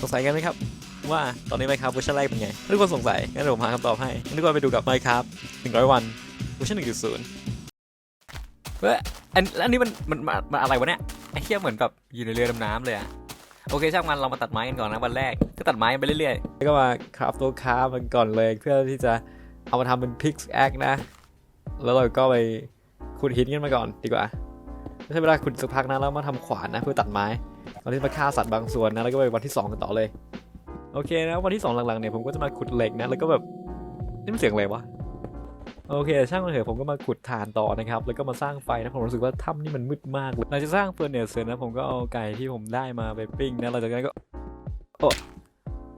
สงสัยกันไหมครับ ว่าตอนนี้ไมครับเวอร์ชันแรกเป็นไงถ้าทุกคนสงสัยงั้นเดี๋ยวผมหาคำตอบให้งั้นทุกคนไปดูกับไมครับ100 วันเวอร์ชัน1.0เฮ้ยอันอันนี้มันมันมันมันอะไรวะเนี่ยไอ้เหี้ยเหมือนแบบอยู่ในเรือดำน้ำเลยอะโอเคช่างมันเรามาตัดไม้กันก่อนนะวันแรกก็ตัดไม้กันไปเรื่อยๆแล้วก็มาคราฟตัวคราฟมันก่อนเลยเพื่อที่จะเอามาทำเป็นพิกซ์แอคนะ แล้วเราก็ไปขุดหินกันมาก่อนดีกว่าไม่ใช่เวลาขุดสักพักนะแล้วมาทำขวานนะเพื่อตัดไม้ ตอนนี้มาฆ่าสัตว์บางส่วนนะแล้วก็ไปวันที่สองกันต่อเลยโอเคนะวันที่สองหลังๆเนี่ยผมก็จะมาขุดเหล็กนะแล้วก็แบบนี่มันเสียงอะไรวะโอเคช่างมันเถอะผมก็มาขุดถ่านต่อนะครับแล้วก็มาสร้างไฟนะผมรู้สึกว่าถ้ำนี่มันมืดมากเลยหลังจากสร้างเฟอร์เนสเสร็จนะผมก็เอาไก่ที่ผมได้มาไปปิ้งนะหลังจากนั้นก็โอ้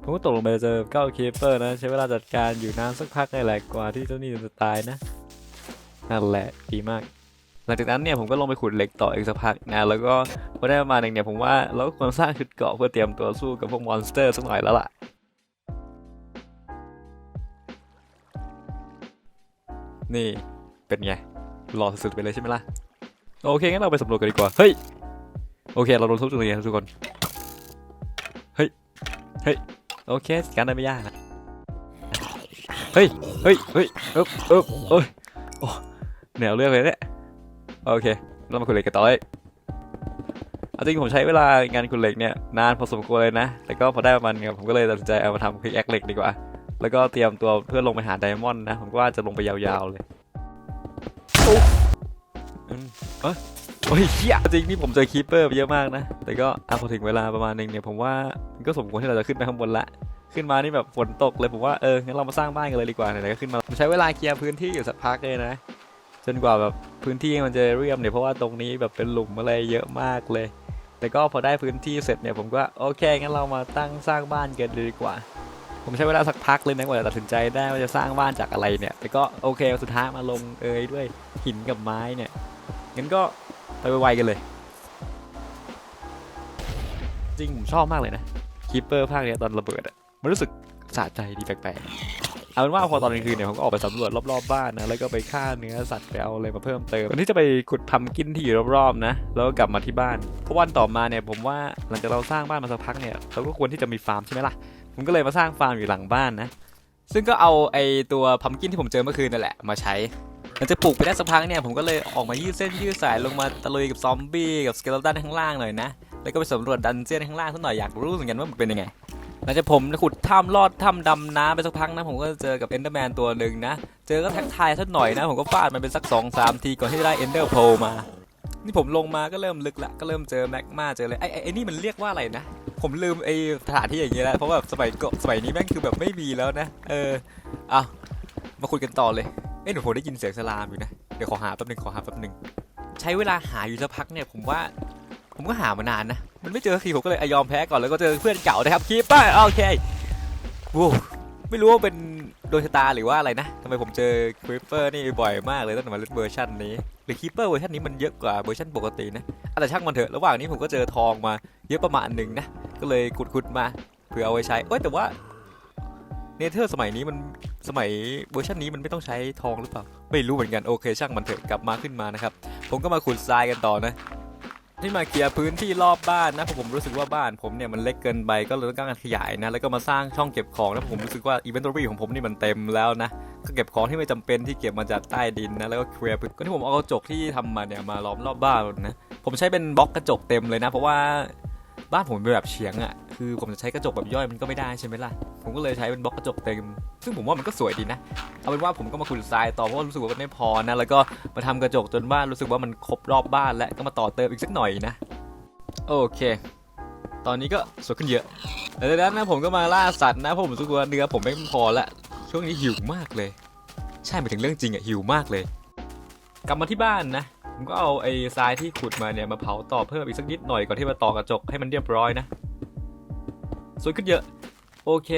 ผมก็ตกลงไปเจอเก้าเคเปอร์นะ ใช้เวลาจัดการอยู่นานสักพักนี่แหละกว่าที่เจ้านี่จะตายนะนั่นแหละดีมาก ลังจากนั้นเนี่ยผมก็ลงไปขุดเหล็กต่ออีกสักพักนะแล้วก็พอได้ประมาณหนึ่งเนี่ยผมว่าเราก็ควรสร้างชุดเกราะเพื่อเตรียมตัวสู้กับพวกมอนสเตอร์สักหน่อยแล้วล่ะนี่เป็นไงหล่อสุดๆไปเลยใช่ไหมล่ะโอเคงั้นเราไปสำรวจกันดีกว่าเฮ้ยโอเค เราโดนทุบตรงนี้นะทุกคนเฮ้ยเฮ้ยโอเคการได้ไม่ยากนะเฮ้ยเฮ้ยเฮ้ยเอ๊บเอ๊บเอ้ยโอ้แนวเรื่องเลยเนี่ย โอเค เรามาขุดเหล็กกันต่อเลยเอาจริงผมใช้เวลางานขุดเหล็กเนี่ยนานพอสมควรเลยนะ แต่ก็พอได้ประมาณนึงผมก็เลยตัดสินใจเอามาทำพิกแอคเหล็กดีกว่า แล้วก็เตรียมตัวเพื่อลงไปหาไดมอนด์นะ ผมก็ว่าจะลงไปยาวๆเลยโอ้อืมเอ้ยโอ้ยเหี้ยจริงนี่ผมเจอคีปเปอร์ไปเยอะมากนะ แต่ก็อะพอถึงเวลาประมาณนึงเนี่ยผมว่ามันก็สมควรที่เราจะขึ้นไปข้างบนละ ขึ้นมานี่แบบฝนตกเลยผมว่าเอองั้นเรามาสร้างบ้านกันเลยดีกว่าไหนๆก็ขึ้นมาผมใช้เวลาเคลียร์พื้นที่อยู่สักพักเลยนะ จนกว่าแบบพื้นที่มันจะเรียบเนี่ยเพราะว่าตรงนี้แบบเป็นหลุมอะไรเยอะมากเลย แต่ก็พอได้พื้นที่เสร็จเนี่ยผมก็โอเคงั้นเรามาตั้งสร้างบ้านกันเลยดีกว่า ผมใช้เวลาสักพักเลยนะกว่าจะตัดสินใจได้ว่าจะสร้างบ้านจากอะไรเนี่ยแต่ก็โอเคสุดท้ายมาลงเอยด้วยหินกับไม้เนี่ยงั้นก็ไปไวๆกันเลย จริงผมชอบมากเลยนะคีปเปอร์ภาคเนี้ยตอนระเบิดอะมันรู้สึกสะใจดีแปลกๆ เอาเป็นว่าพอตอนกลางคืนเนี่ยผมก็ออกไปสำรวจรอบๆบ้านนะแล้วก็ไปฆ่าเนื้อสัตว์ไปเอาอะไรมาเพิ่มเติมก่อนที่จะไปขุดพัมกินที่อยู่รอบๆนะ แล้วก็กลับมาที่บ้านเพราะวันต่อมาเนี่ยผมว่าหลังจากเราสร้างบ้านมาสักพักเนี่ยเราก็ควรที่จะมีฟาร์มใช่ไหมล่ะผมก็เลยมาสร้างฟาร์มอยู่หลังบ้านนะ ซึ่งก็เอาไอตัวพัมกินที่ผมเจอเมื่อคืนนั่นแหละมาใช้หลังจากปลูกไปได้สักพักเนี่ยผมก็เลยออกมายืดเส้นยืดสายลงมาตะลุยกับซอมบี้กับสเกลตันข้างล่างหน่อยนะแล้วก็ไปสำรวจดันเจี้ยนข้างล่างสักหน่อยอยากรู้เหมือนกันว่ามันเป็นยังไง หลังจากผมขุดถ้ำลอดถ้ำดำน้ำไปสักพักนะผมก็เจอกับเอนเดอร์แมนตัวหนึ่งนะ เจอก็ทักทายสักหน่อยนะ ผมก็ฟาดมันเป็นสัก2อสามทีก่อนที่จะได้เอนเดอร์โพมา นี่ผมลงมาก็เริ่มลึกละก็เริ่มเจอแมกมาเจออะไรไอ้ไอ้ไอนี่มันเรียกว่าอะไรนะ ผมลืมไอ้สถานที่อย่างเงี้ยแล้วเพราะแบบสมัยก่อนสมัยนี้แม่งคือแบบไม่มีแล้วนะ เออเอามาคุยกันต่อเลยเอ้หนูผมได้ยินเสียงสลามอยู่นะเดี๋ยวขอหาแป๊บหนึงขอหาแป๊บหนึงใช้เวลาหาอยู่สักพักเนี่ยผมว่า ผมก็หามานานนะ มันไม่เจอสักทีผมก็เลยอยอมแพ้ก่อนแล้วก็เจอเพื่อนเก่านะครับคีปป้าโอเคว้ไม่รู้ว่าเป็นโดนชะตาหรือว่าอะไรนะทำไมผมเจอคริปเปอร์นี่บ่อยมากเลยตั้งแต่มาเล่นเวอร์ชันนี้หรือคริปเปอร์เวอร์ชันนี้มันเยอะกว่าเวอร์ชันปกตินะอะแต่ช่างมันเถอะระหว่างนี้ผมก็เจอทองมาเยอะประมาณหนึ่งนะก็เลยขุดๆมาเพื่อเอาไว้ใช้เอ้ยแต่ว่าเนเธอร์สมัยนี้มันสมัยเวอร์ชันนี้มันไม่ต้องใช้ทองหรือเปล่า ไม่รู้เหมือนกันโอเคช่างมันเถอะกลับมาขึ้นมานะครับ ผมก็มาขุดทรายกันต่อนะ ที่มาเคลียร์พื้นที่รอบบ้านนะเพราะผมรู้สึกว่าบ้านผมเนี่ยมันเล็กเกินไปก็เลยต้องการขยายนะแล้วก็มาสร้างช่องเก็บของนะผมรู้สึกว่าอีเวนต์รี่ของผมนี่มันเต็มแล้วนะก็เก็บของที่ไม่จำเป็นที่เก็บมาจากใต้ดินนะแล้วก็เคลียร์พื้นก็ที่ผมเอากระจกที่ทำมาเนี่ยมาล้อมรอบบ้านนะผมใช้เป็นบล็อกกระจกเต็มเลยนะ เพราะว่า บ้านผมเป็นแบบเฉียงอะ่ะคือผมจะใช้กระจกแบบย่อยมันก็ไม่ได้ใช่ไหมล่ะ ผมก็เลยใช้เป็นบล็อกกระจกเต็ม ซึ่งผมว่ามันก็สวยดีนะ เอาเป็นว่าผมก็มาขุดทรายต่อเพราะว่ารู้สึกว่ามันไม่พอนะ แล้วก็มาทำกระจกจนบ้านรู้สึกว่ามันครบรอบบ้านและก็มาต่อเติมอีกสักหน่อยนะ โอเค ตอนนี้ก็สวยขึ้นเยอะแต่จากนั้นนะผมก็มาล่าสัตว์นะเพราะผมรู้สึกว่าเนื้อผมไม่พอละ ช่วงนี้หิวมากเลย ใช่หมายถึงเรื่องจริงอะหิวมากเลย กลับมาที่บ้านนะ ผมก็เอาไอ้ทรายที่ขุดมาเนี่ยมาเผาต่อเพิ่มอีกสักนิดหน่อยก่อนที่มาต่อกระจกให้มันเรียบร้อยนะสวยขึ้นเยอะ โอเค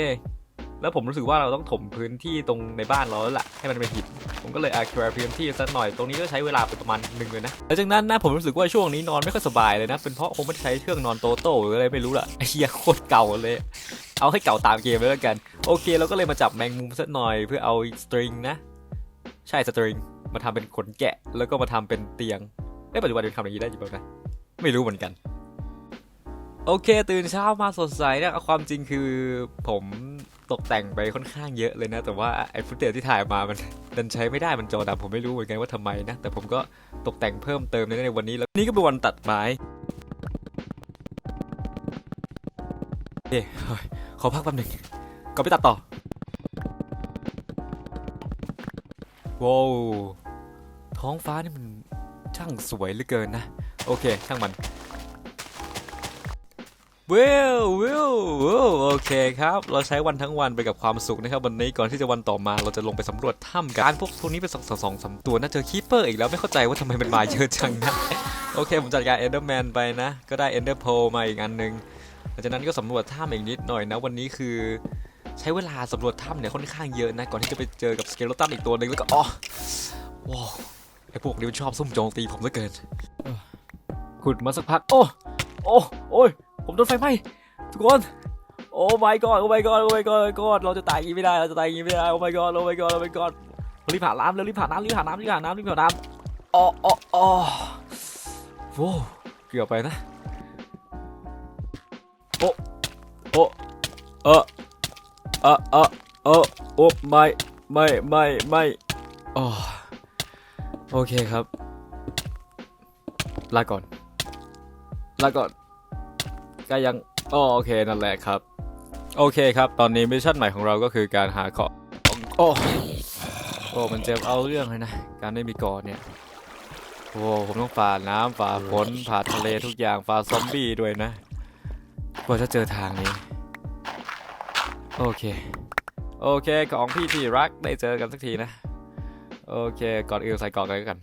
แล้วผมรู้สึกว่าเราต้องถมพื้นที่ตรงในบ้านเราแล้วล่ะให้มันเป็นหินผมก็เลยอาควาพื้นที่สักหน่อยตรงนี้ก็ใช้เวลาไปประมาณหนึ่งเลยนะหลังจากนั้นนะผมรู้สึกว่าช่วงนี้นอนไม่ค่อยสบายเลยนะเป็นเพราะผมไม่ใช้เครื่องนอนโตโต้หรืออะไรไม่รู้ล่ะไอ้เหี้ยโคตรเก่าเลยเอาให้เก่าตามเกมเลยแล้วกัน โอเคเราก็เลยมาจับแมงมุมสักหน่อยเพื่อเอาสตริงนะ ใช่สตริง มาทำเป็นขนแกะ แล้วก็มาทำเป็นเตียงเอ้ยปัจจุบันเป็นคำอย่างนี้ได้จริงป่ะนะไม่รู้เหมือนกัน โอเค ตื่นเช้ามาสดใสนะความจริงคือผมตกแต่งไปค่อนข้างเยอะเลยนะ แต่ว่าไอ้ฟุตเทจที่ถ่ายมามันดันใช้ไม่ได้มันจอดำผมไม่รู้เหมือนกันว่าทำไมนะ แต่ผมก็ตกแต่งเพิ่มเติมในวันนี้แล้วนี่ก็เป็นวันตัดไม้เฮ้ยขอพักแป๊บหนึ่งก่อนไปตัดต่อว้าว ท้องฟ้านี่มันช่างสวยเหลือเกินนะ โอเค ช่างมันวิววิววิวโอเคครับ เราใช้วันทั้งวันไปกับความสุขนะครับ วันนี้ก่อนที่จะวันต่อมาเราจะลงไปสำรวจถ้ำกันพวกพวนี้เป็นสองสองสองสามตัวนะเจอคีเปอร์อีกแล้วไม่เข้าใจว่าทำไมมันมาเยอะจังนะ โอเค ผมจัดการเอนเดอร์แมนไปนะ ก็ได้เอนเดอร์โพมาอีกอันหนึ่งหลังจากนั้นก็สำรวจถ้ำอีกนิดหน่อยนะ วันนี้คือ ใช้เวลาสำรวจถ้ำเนี่ยค่อนข้างเยอะนะ ก่อนที่จะไปเจอกับสเกลตันอีกตัวหนึ่งแล้วก็อ๋อว้าว ไอพวกนี้มันชอบซุ่มโจมตีผมเหลือเกินขุดมาสักพัก โอ้ โอ้โอ้ย ผมโดนไฟไหม้ทุกคน โอ้ my god โอ้ my god โอ้ my god โอ้ my god เราจะตายอย่างนี้ไม่ได้ เราจะตายอย่างนี้ไม่ได้ โอ้ my god โอ้ my god โอ้ my god เรารีบหานน้ำเร็วรีบหานน้ำรีบหานน้ำรีบหานน้ำรีบหานน้ำอ๋ออ๋ออ๋อโว้เกือบไปนะ โอ้ โอ้ เออเออเออเออโอ้ไม่ไม่ไม่ไม่โอ้ โอเคครับ ลาก่อน ลาก่อนก็ยังอ๋อโอเคนั่นแหละครับ โอเคครับ ตอนนี้มิชชั่นใหม่ของเราก็คือการหาเกาะโอ้โอ้มันเจ็บเอาเรื่องเลยนะ การได้มีเกาะเนี่ยโอ้ผมต้องฝ่าน้ำฝ่าฝนผ่าทะเลทุกอย่างฝ่าซอมบี้ด้วยนะกว่าจะเจอทางนี้ โอเค โอเคของพี่ที่รักได้เจอกันสักทีนะ โอเคก่อนอื่นใส่กาะกันกัน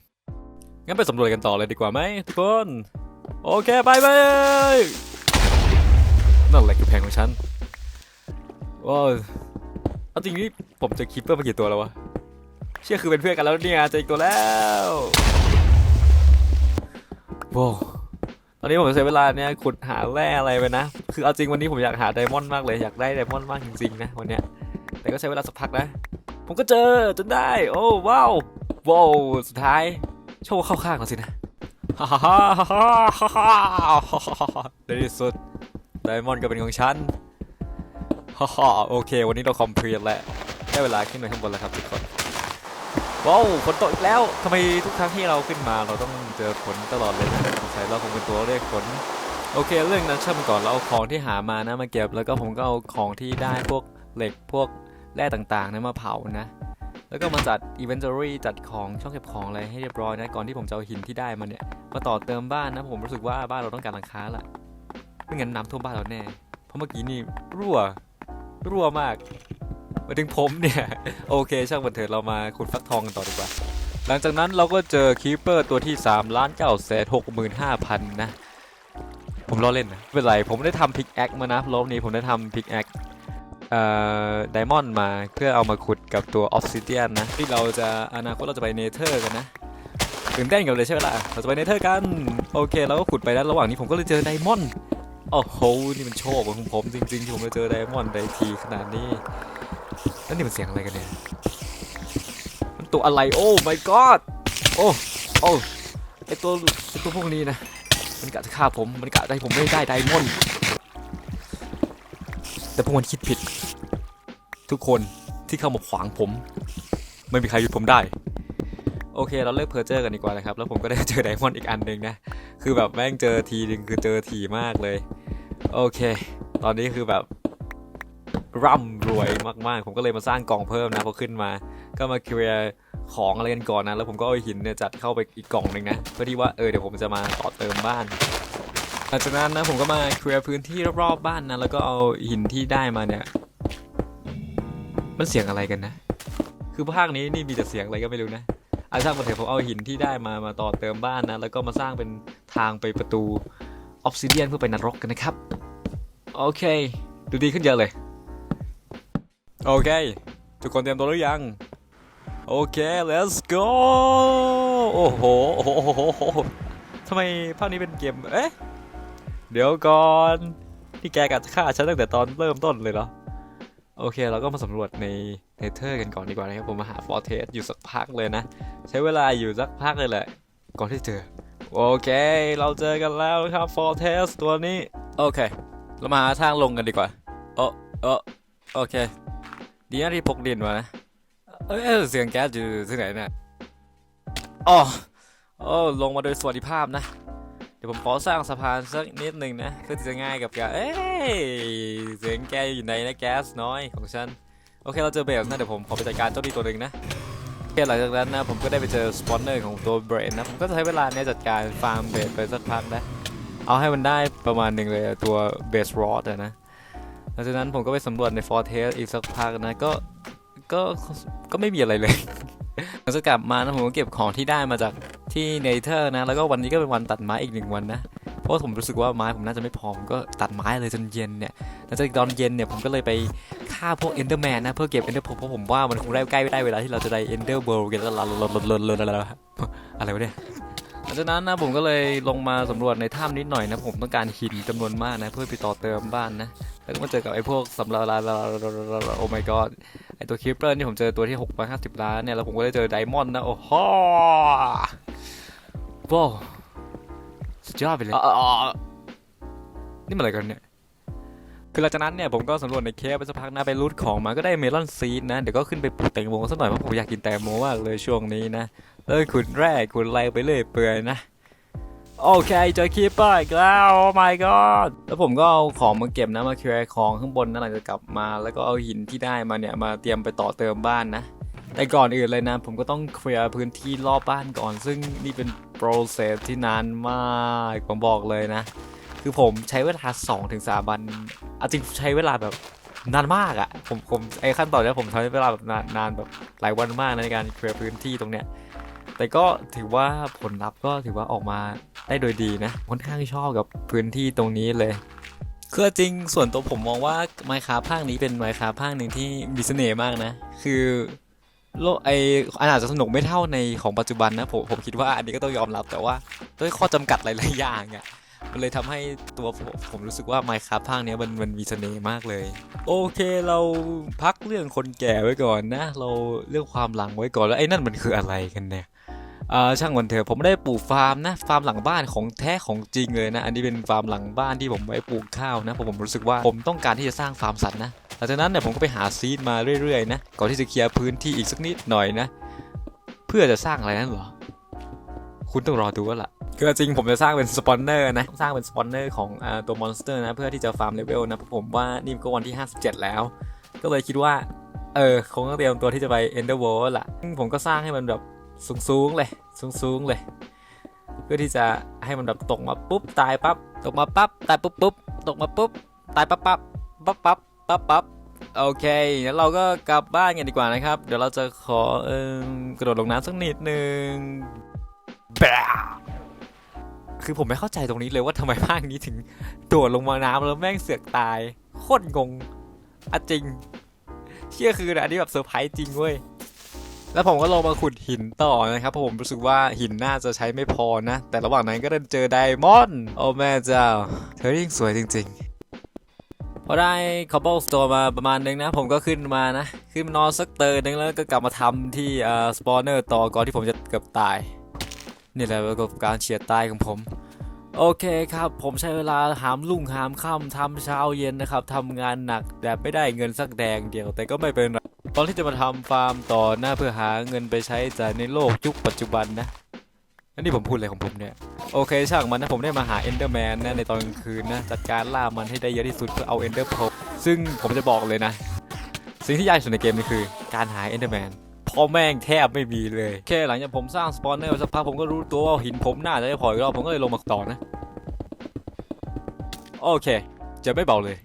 งั้นไปสำรวจกันต่อเลยดีกว่าไหมทุกคน โอเคไปไปนั่นแหละคือแพงของฉัน ว้าวเอาจริงนี่ผมจะคิปเปอร์มากี่ตัวแล้ววะ เชื่อคือเป็นเพื่อนกันแล้วเนี่ยเจออีกตัวแล้วว้าวตอนนี้ผมใช้เวลาเนี่ยขุดหาแร่อะไรไปนะ คือเอาจริงวันนี้ผมอยากหาไดมอนด์มากเลยอยากได้ไดมอนด์มากจริงๆนะวันเนี้ย แต่ก็ใช้เวลาสักพักนะ ผมก็เจอจนได้ โอ้ว้าวว้าวสุดท้าย โชคเข้าข้างเราสินะฮ่าฮ่าฮ่าฮ่าฮ่าฮ่าในที่สุดไดมอนด์ก็เป็นของฉันฮ่าฮ่าโอเค วันนี้เราคอมพลีทแล้วได้เวลาขึ้นไปข้างบนแล้วครับทุกคนว้าวฝนตกอีกแล้วทำไมทุกครั้งที่เราขึ้นมาเราต้องเจอฝนตลอดเลยนะสงสัยเราคงเป็นตัวเลขฝนโอเค เรื่องนั้นช่างก่อนเราเอาของที่หามานะมาเก็บแล้วก็ผมก็เอาของที่ได้พวกเหล็กพวก แร่ต่างๆนะมาเผานะ แล้วก็มาจัด inventory จัดของช่องเก็บของอะไรให้เรียบร้อยนะก่อนที่ผมจะเอาหินที่ได้มาเนี่ยมาต่อเติมบ้านนะผมรู้สึกว่าบ้านเราต้องการหลังคาละไม่งั้นน้ำท่วมบ้านเราแน่ เพราะเมื่อกี้นี่รั่วรั่วมากมาถึงผมเนี่ยโอเคช่างบันเทิงเรามาขุดฟักทองกันต่อดีกว่า หลังจากนั้นเราก็เจอคีเปอร์ตัวที่3ล้าน9แสนหกหมื่นห้าพันนะ ผมล้อเล่นนะไม่เป็นไรผมได้ทำพิกแอคมานะรอบนี้ผมได้ทำพิกแอค เอ่อไดมอนด์มาเพื่อเอามาขุดกับตัวออ s ซิเดียนนะ ที่เราจะอนาคตเราจะไปเนเธอร์กันนะตื่นเต้นกันเลยใช่ไหมล่ะเราจะไปเนเธอร์กัน โอเคเราก็ขุดไปแล้วระหว่างนี้ผมก็เลยเจอไดมอนด์โอ้โหนี่มันโชคของผมจริงๆที่ผมได้เจอไดมอนด์ไดทีขนาดนี้แล้วนี่มันเสียงอะไรกันเนี่ยมันตัวอะไรโอ้ my god โอ้โอ้ไอตัวไอตัวพวกนี้นะมันกะจะฆ่าผมมันกะจะให้ผมไม่ได้ไดมอนด์ แต่พวกมันคิดผิด ทุกคนที่เข้ามาขวางผม ไม่มีใครหยุดผมได้ โอเค เราเลิกเพอร์เจอร์กันดีกว่านะครับ แล้วผมก็ได้เจอไดมอนด์อีกอันหนึ่งนะ คือแบบแม่งเจอทีนึงคือเจอทีมากเลย โอเค ตอนนี้คือแบบร่ำรวยมากๆ ผมก็เลยมาสร้างกล่องเพิ่มนะพอขึ้นมา ก็มาเคลียร์ของอะไรกันก่อนนะ แล้วผมก็เอาหินเนี่ยจัดเข้าไปอีกกล่องหนึ่งนะ เพื่อที่ว่าเออเดี๋ยวผมจะมาต่อเติมบ้าน หลังจากนั้นนะผมก็มาเคลียร์พื้นที่รอบๆบ้านนะแล้วก็เอาหินที่ได้มาเนี่ย มันเสียงอะไรกันนะ คือภาคนี้นี่มีแต่เสียงอะไรก็ไม่รู้นะอาช่างมันเถอะผมเอาหินที่ได้มามาต่อเติมบ้านนะแล้วก็มาสร้างเป็นทางไปประตูออฟซิเดียนเพื่อไปนรกกันนะครับ โอเค ดูดีขึ้นเยอะเลย โอเค ทุกคนเตรียมตัวหรือยัง โอเค let's go โอ้โหโอ้โหโอ้โหโอ้โหทำไมภาคนี้เป็นเกม เอ๊ะ เดี๋ยวก่อนที่แกกะจะฆ่าฉันตั้งแต่ตอนเริ่มต้นเลยเหรอ โอเค เราก็มาสำรวจในเนเธอร์กันก่อนดีกว่านะครับ ผมมาหาฟอร์เทสอยู่สักพักเลยนะ ใช้เวลาอยู่สักพักเลยแหละ ก่อนที่เจอ โอเค เราเจอกันแล้วครับฟอร์เทสตัวนี้ โอเค เรามาหาทางลงกันดีกว่าโอ้โอ้โอเค ดีนะที่พกดินมานะ เออเสียงแก๊สอยู่ที่ไหนเนี่ยอ๋อโอ้ลงมาโดยสวัสดิภาพนะ ดี๋ยวผมขอสร้างสะพานสักนิดหนึ่งนะเพื่อจะง่ายกับการเอ้ยเสียงแกอยู่ไหนนะแก๊สน้อยของฉันโอเคเราเจอเบลนะเดี๋ยวผมขอไปจัดการเจ้าดีตัวหนึ่งนะโอเคหลังจากนั้นนะผมก็ได้ไปเจอสปอนเนอร์ของตัวเบรนนะผมก็ใช้เวลาเนี้ยจัดการฟาร์มเบสไปสักพักนะเอาให้มันได้ประมาณหนึ่งเลยตัวเบสรอดนะหลังจากนั้นผมก็ไปสำรวจในฟอร์เทสอีกสักพักนะก็ก็ก็ไม่มีอะไรเลยหลังจากกลับมานะผมก็เก็บของที่ได้มาจาก ที่เนเธอร์นะ แล้วก็วันนี้ก็เป็นวันตัดไม้อีกหนึ่งวันนะ เพราะผมรู้สึกว่าไม้ผมน่าจะไม่พอผมก็ตัดไม้เลยจนเย็นเนี่ยหลังจากตอนเย็นเนี่ยผมก็เลยไปฆ่าพวกเอนเดอร์แมนนะเพื่อเก็บเอนเดอร์พเพราะผมว่ามันคงได้ใกล้ได้เวลาที่เราจะได้เอนเดอร์เบิร์กันแล้วลลลลลลอะไรวะเนี่ยห ลังจากนั้นนะผมก็เลยลงมาสำรวจในถ้ำนิดหน่อยนะผมต้องการหินจำนวนมากนะเพื่อไปต่อเติมบ้านนะแล้วก็มาเจอกับไอ้พวกสำราญโอ้ my god ไอ้ตัวคิปเปอร์นี่ผมเจอตัวที่650 ล้านเนี่ยแล้วผมก็ได้เจอไดมอนด์นะโอ้โหว้าวสุดยอดไปเลยอ่านี่มันอะไรกันเนี่ย คือหลังจากนั้นเนี่ยผมก็สำรวจในเคฟไปสักพักนะไปรูทของมาก็ได้เมลอนซีดนะ เดี๋ยวก็ขึ้นไปปลูกแตงโมสักหน่อยเพราะผมอยากกินแตงโมมากเลยช่วงนี้นะเลยขุดแร่ขุดอะไรไปเรื่อยเปื่อยนะโอเคเจอคีปเปอร์อีกแล้วโอ้ my god แล้วผมก็เอาของมาเก็บนะมาเคลียร์ของข้างบนนั่นหลังจากกลับมาแล้วก็เอาหินที่ได้มาเนี่ยมาเตรียมไปต่อเติมบ้านนะแต่ก่อนอื่นเลยนะ ผมก็ต้องเคลียร์พื้นที่รอบบ้านก่อน ซึ่งนี่เป็นโปรเซสที่นานมากผมบอกเลยนะ คือผมใช้เวลา2-3ถึง3วันอาจริงใช้เวลาแบบนานมากอะ่ะผมผมไอ้ขั้นตอนเนี้ยผมใช้เวลาแบบนานนานแบบหลายวันมากในการเคลียร์พื้นที่ตรงเนี้ยแต่ก็ถือว่าผลลัพธ์ก็ถือว่าออกมาได้โดยดีนะค่อนข้างชอบกับพื้นที่ตรงนี้เลยคือจริงส่วนตัวผมมองว่าไมค์คาภาคนี้เป็นไมค์คาภาคหนึ่งที่มีเสน่ห์มากนะ คือโลกไออาจจะสนุกไม่เท่าในของปัจจุบันนะผมผมคิดว่าอันนี้ก็ต้องยอมรับแต่ว่าด้วยข้อจำกัดหลายๆอย่างอะ่ะ มันเลยทำให้ตัวผมผมรู้สึกว่าไมค์คาภาคนี้มันมันมีเสน่ห์มากเลย โอเคเราพักเรื่องคนแก่ไว้ก่อนนะ เราเรื่องความหลังไว้ก่อนแล้วไอ้นั่นมันคืออะไรกันเนี่ยช่างมันเถอะผมได้ปลูกฟาร์มนะฟาร์มหลังบ้านของแท้ของจริงเลยนะ อันนี้เป็นฟาร์มหลังบ้านที่ผมไว้ปลูกข้าวนะเพราะผมรู้สึกว่าผมต้องการที่จะสร้างฟาร์มสัตว์นะหลังจากนั้นเนี่ยผมก็ไปหาซีดมาเรื่อยๆนะก่อนที่จะเคลียร์พื้นที่อีกสักนิดหน่อยนะ เพื่อจะสร้างอะไรนั่นหรอ คุณต้องรอดูว่าล่ะคือจริงผมจะสร้างเป็นสปอนเนอร์นะสร้างเป็นสปอนเนอร์ของอ่าตัวมอนสเตอร์นะเพื่อที่จะฟาร์มเลเวลนะเพราะผมว่านี่ก็วันที่ 57 แล้ว ก็เลยคิดว่าเออคงต้องเตรียมตัวที่จะไป Ender World ล่ะ ผมก็สร้างให้มันแบบสูงๆเลย สูงๆเลย เพื่อที่จะให้มันแบบตกมาปุ๊บตายปั๊บตกมาปั๊บตายปุ๊บปุ๊บตกมาปุ๊บตายปั๊บปั๊บปั๊บปั๊บปั๊บปั๊บโอเคงั้นเราก็กลับบ้านกันดีกว่านะครับ เดี๋ยวเราจะขอเออกระโดดลงน้ำสักนิดนึงแบะ คือผมไม่เข้าใจตรงนี้เลยว่าทำไมภาคนี้ถึงโดดลงมาน้ำแล้วแม่งเสือกตาย โคตรงงอะจริง เชื่อคืออันนี้แบบเซอร์ไพรส์จริงเว้ย แล้วผมก็ลงมาขุดหินต่อนะครับเพราะผมรู้สึกว่าหินน่าจะใช้ไม่พอนะ แต่ระหว่างนั้นก็ได้เจอไดมอนด์โอ้แม่เจ้า เธอยิ่งสวยจริงๆ พอได้คอ b เบิลสโตร์มาประมาณนึงนะ ผมก็ขึ้นมานะ ขึ้นมานอนสักเตอร์นึงแล้วก็กลับมาทำที่สปอนเนอร์ต่อก่อนที่ผมจะเกือบตาย นี่แหละประสบการณ์เฉียดตายของผม โอเคครับ ผมใช้เวลาหามลุ่งหามค่ำทำเช้าเย็นนะครับทำงานหนักแบบไม่ได้เงินสักแดงเดียวแต่ก็ไม่เป็นไรตอนที่จะมาทำฟาร์มต่อหน้าเพื่อหาเงินไปใช้จ่ายในโลกยุคปัจจุบันนะอันนี้ผมพูดอะไรของผมเนี่ย โอเคช่างมันนะผมได้มาหาเอนเดอร์แมนนะในตอนกลางคืนนะจัดการล่ามันให้ได้เยอะที่สุดเพื่อเอาเอนเดอร์โพซึ่งผมจะบอกเลยนะ สิ่งที่ยากที่สุดในเกมนี้คือการหาเอนเดอร์แมน พอแม่งแทบไม่มีเลยแค่หลังจากผมสร้างสปอนเนอร์สักพักผมก็รู้ตัวว่าหินผมน่าจะไม่พออีกรอบผมก็เลยลงมาต่อนะ โอเค จะไม่เบาเลย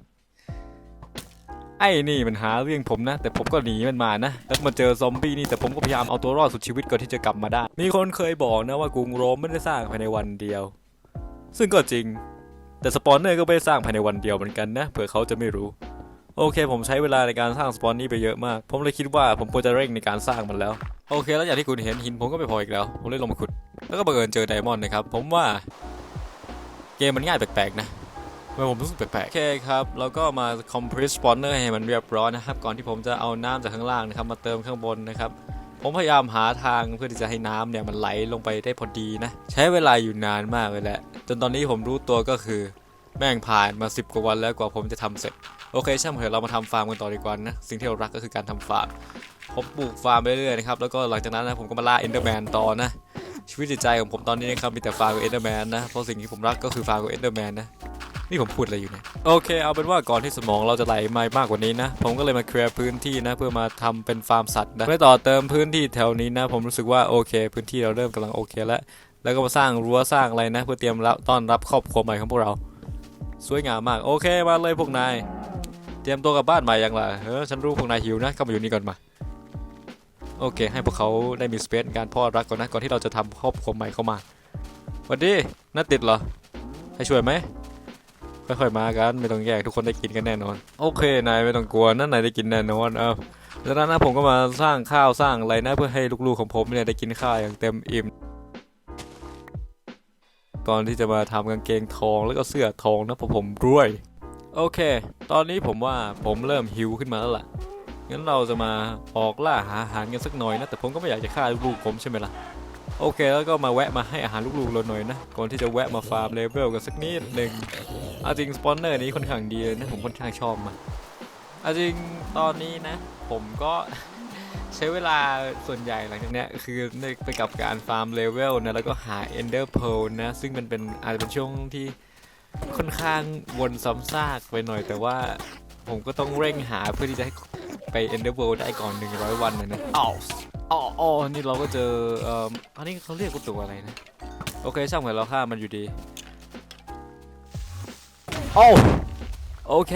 ไอ้นี่มันหาเรื่องผมนะ แต่ผมก็หนีมันมานะ แล้วมาเจอซอมบี้นี่แต่ผมก็พยายามเอาตัวรอดสุดชีวิตก่อนที่จะกลับมาได้ มีคนเคยบอกนะว่ากรุงโรมไม่ได้สร้างภายในวันเดียว ซึ่งก็จริง แต่สปอนเนอร์ก็ไม่ได้สร้างภายในวันเดียวเหมือนกันนะเผื่อเขาจะไม่รู้ โอเค ผมใช้เวลาในการสร้างสปอนนี่ไปเยอะมาก ผมเลยคิดว่าผมควรจะเร่งในการสร้างมันแล้ว โอเค แล้วอย่างที่คุณเห็นหินผมก็ไม่พออีกแล้ว ผมเลยลงมาขุด แล้วก็บังเอิญเจอไดมอนด์นะครับ ผมว่าเกมมันง่ายแปลกๆนะทำไมผมรู้สึกแปลกๆโอเคครับ แล้วก็มา compress spawner ให้มันเรียบร้อยนะครับ ก่อนที่ผมจะเอาน้ำจากข้างล่างนะครับ มาเติมข้างบนนะครับ ผมพยายามหาทางเพื่อที่จะให้น้ำเนี่ยมันไหลลงไปได้พอดีนะ ใช้เวลาอยู่นานมากเลยแหละ จนตอนนี้ผมรู้ตัวก็คือ แม่งผ่านมาสิบกว่าวันแล้วกว่าผมจะทำเสร็จ โอเคช่างมันเถอะเรามาทำฟาร์มกันต่อดีกว่านะ สิ่งที่เรารักก็คือการทำฟาร์ม ผมปลูกฟาร์มไปเรื่อยๆนะครับ แล้วก็หลังจากนั้นนะผมก็มาล่าเอนเดอร์แมนต่อนะ ชีวิตจิตใจของผมตอนนี้นะครับมีแต่ฟาร์มกับเอนเดอร์แมนนะ เพราะสิ่งที่ผมรักก็คือฟาร์มกับเอนเดอร์แมนนะ นี่ผมพูดอะไรอยู่เนี่ย โอเค เอาเป็นว่าก่อนที่สมองเราจะไหลมามากกว่านี้นะ ผมก็เลยมาเคลียร์พื้นที่นะ เพื่อมาทำเป็นฟาร์มสัตว์นะเพื่อต่อเติมพื้นที่แถวนี้นะ ผมรู้สึกว่าโอเค พื้นที่เราเริ่มกำลังโอเคแล้ว แล้วก็มาสร้างรั้วสร้างอะไรนะ เพื่อเตรียมรับต้อนรับครอบครัวใหม่ของพวกเรา สวยงามมาก โอเคมาเลยพวกนาย เตรียมตัวกลับบ้านใหม่ยังล่ะเออฉันรู้พวกนายหิวนะเข้ามาอยู่นี่ก่อนมา โอเค ให้พวกเขาได้มีสเปซการพ่อรักก่อนนะก่อนที่เราจะทำครอบครัวใหม่เข้ามาสวัสดีน่าติดเหรอ ให้ช่วยไหมค่อยๆมากันไม่ต้องแยกทุกคนได้กินกันแน่นอน โอเคนายไม่ต้องกลัวนั่นนายได้กินแน่นอนเออแล้วนั้นนะผมก็มาสร้างข้าวสร้างอะไรนะเพื่อให้ลูกๆของผมเนี่ยได้กินข้าวอย่างเต็มอิ่ม ตอนที่จะมาทำกางเกงทองแล้วก็เสื้อทองนะเพราะผมรวย โอเค ตอนนี้ผมว่าผมเริ่มหิวขึ้นมาแล้วล่ะ งั้นเราจะมาออกล่าหาอาหารกันสักหน่อยนะ แต่ผมก็ไม่อยากจะฆ่าลูกผมใช่ไหมล่ะ โอเค แล้วก็มาแวะมาให้อาหารลูกๆเราหน่อยนะ ก่อนที่จะแวะมาฟาร์มเลเวลกันสักนิดหนึ่งอาจริงสปอนเนอร์นี้ค่อนข้างดีนะผมค่อนข้างชอบมันอาจริงตอนนี้นะ ผมก็ ใช้เวลาส่วนใหญ่หลังจากเนี้ยคือไปกับการฟาร์มเลเวลนะ แล้วก็หา Ender Pearl นะ ซึ่งมันเป็นอาจจะเป็นช่วงที่ค่อนข้างวนซ้ำซากไปหน่อย แต่ว่าผมก็ต้องเร่งหาเพื่อที่จะให้ไป Ender World ได้ก่อน 100 วันเลยนะอ้าวอ๋ออ๋อนี่เราก็เจอเอ่ออันนี้เขาเรียกว่าตัวอะไรนะ โอเคช่างเหมือนเราฆ่ามันอยู่ดีโอ้โอเค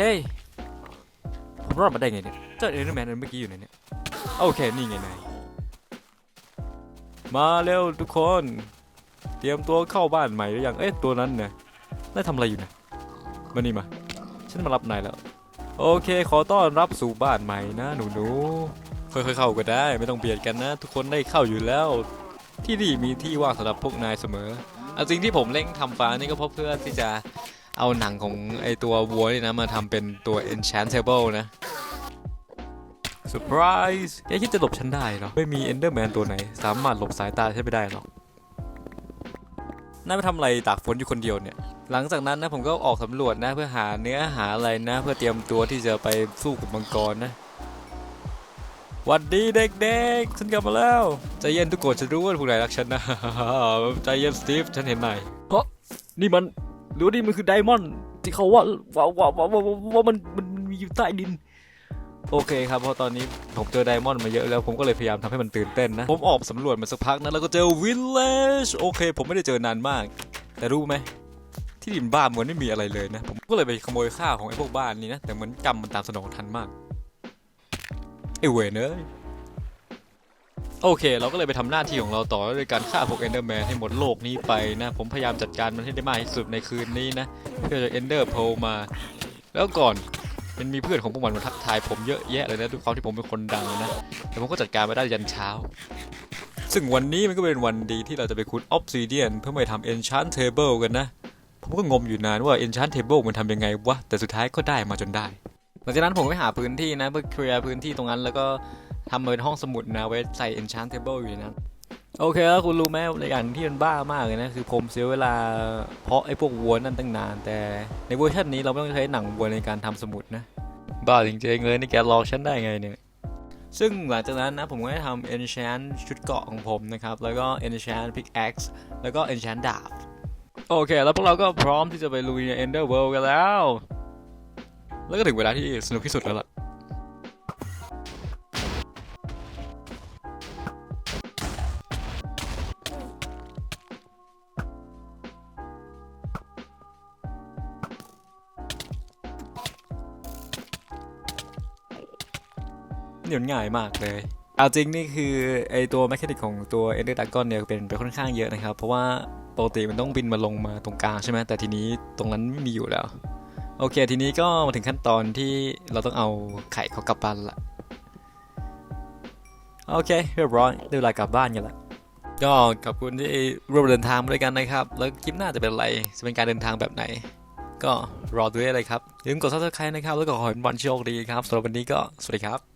ผมรอดมาได้ไงเนี่ยเจ้าเอเดอร์แมนอันเมื่อกี้อยู่ไหนเนี่ย โอเค นี่ไงนายมาเร็วทุกคน เตรียมตัวเข้าบ้านใหม่หรือยัง เอ๊ะตัวนั้นเนี่ยนายทำอะไรอยู่นะมานี่มา ฉันมารับนายแล้ว โอเค ขอต้อนรับสู่บ้านใหม่นะหนูหนูๆ ค่อยๆเข้าก็ได้ ไม่ต้องเบียดกันนะ ทุกคนได้เข้าอยู่แล้ว ที่นี่มีที่ว่างสำหรับพวกนายเสมอเอาจริงที่ผมเล่งทำฟ้านี่ก็เพราะเพื่อที่จะเอาหนังของไอตัววัวนี่นะมาทำเป็นตัว enchantable นะ surprise แกคิดจะหลบฉันได้เหรอ ไม่มี enderman ตัวไหน สามารถหลบสายตาฉันไม่ได้หรอกนายไปทำอะไรตากฝนอยู่คนเดียวเนี่ย หลังจากนั้นนะผมก็ออกสำรวจนะเพื่อหาเนื้อหาอะไรนะ เพื่อเตรียมตัวที่จะไปสู้กับมังกรนะหวัดดีเด็กๆ ฉันกลับมาแล้ว ใจเย็นทุกคนฉันรู้ว่าพวกนายรักฉันนะ ใจเย็นสตีฟฉันเห็นนายเพราะนี่มันหรือว่านี่มันคือไดมอนด์ที่เขาว่าว่าว่าว่าว่าว่าว่ามันมันมันมีอยู่ใต้ดิน โอเคครับเพราะตอนนี้ผมเจอไดมอนด์มาเยอะแล้วผมก็เลยพยายามทำให้มันตื่นเต้นนะ ผมออกสำรวจมาสักพักนะแล้วก็เจอวิลเลจโอเค ผมไม่ได้เจอนานมาก แต่รู้ไหมที่ดินบ้านมันไม่มีอะไรเลยนะ ผมก็เลยไปขโมยข้าวของไอ้พวกบ้านนี้นะ แต่เหมือนกรรมมันตามสนองทันมากไอ้เวนเอ้ยโอเค เราก็เลยไปทำหน้าที่ของเราต่อด้วยการฆ่าพวกเอนเดอร์แมนให้หมดโลกนี้ไปนะ ผมพยายามจัดการมันให้ได้มากที่สุดในคืนนี้นะ เพื่อจะเอนเดอร์โพมา แล้วก่อน มันมีเพื่อนของพวกมันมาทักทายผมเยอะแยะเลยนะด้วยความที่ผมเป็นคนดังนะแต่ผมก็จัดการมาได้ยันเช้า ซึ่งวันนี้มันก็เป็นวันดีที่เราจะไปขุดออ s ซิเดียนเพื่อไปทำ enchant table กันนะ ผมก็งมอยู่นานว่า enchant table มันทำยังไงวะ แต่สุดท้ายก็ได้มาจนได้ หลังจากนั้นผมไปหาพื้นที่นะเพื่อเคลียร์พื้นที่ตรงนั้นแล้วก็ทำเป็นห้องสมุดนะไว้ใส่ enchant table อยู่ในนั้น โอเคแล้วคุณรู้ไหมในอย่างที่มันบ้ามากเลยนะคือผมเสียเวลาเพราะไอ้พวกวัวนั่นตั้งนาน แต่ในเวอร์ชันนี้เราไม่ต้องใช้หนังวัวในการทำสมุดนะ บ้าจริงๆเลยนี่แกหลอกฉันได้ไงเนี่ยซึ่งหลังจากนั้นนะผมก็ได้ทำ enchant ชุดเกราะของผมนะครับ แล้วก็ enchant pickaxe แล้วก็ enchant ดาบ โอเค แล้วพวกเราก็พร้อมที่จะไปลุยใน Ender World กันแล้ว แล้วก็ถึงเวลาที่สนุกที่สุดแล้วล่ะ นี่มันง่ายมากเลย เอาจริงนี่คือไอตัวแมคานิกของตัว Ender Dragon เนี่ยเป็นไปค่อนข้างเยอะนะครับ เพราะว่าปกติมันต้องบินมาลงมาตรงกลางใช่ไหมแต่ทีนี้ตรงนั้นไม่มีอยู่แล้ว โอเค ทีนี้ก็มาถึงขั้นตอนที่เราต้องเอาไข่เขากลับบ้านละโอเคเรียบร้อยได้เวลากลับบ้านกันละก็ขอบคุณที่ร่วมเดินทางมาด้วยกันนะครับ แล้วคลิปหน้าจะเป็นอะไร จะเป็นการเดินทางแบบไหน ก็รอดูได้เลยครับอย่าลืมกด subscribe นะครับ แล้วก็ขอให้วันโชคดีครับสำหรับวันนี้ก็สวัสดีครับ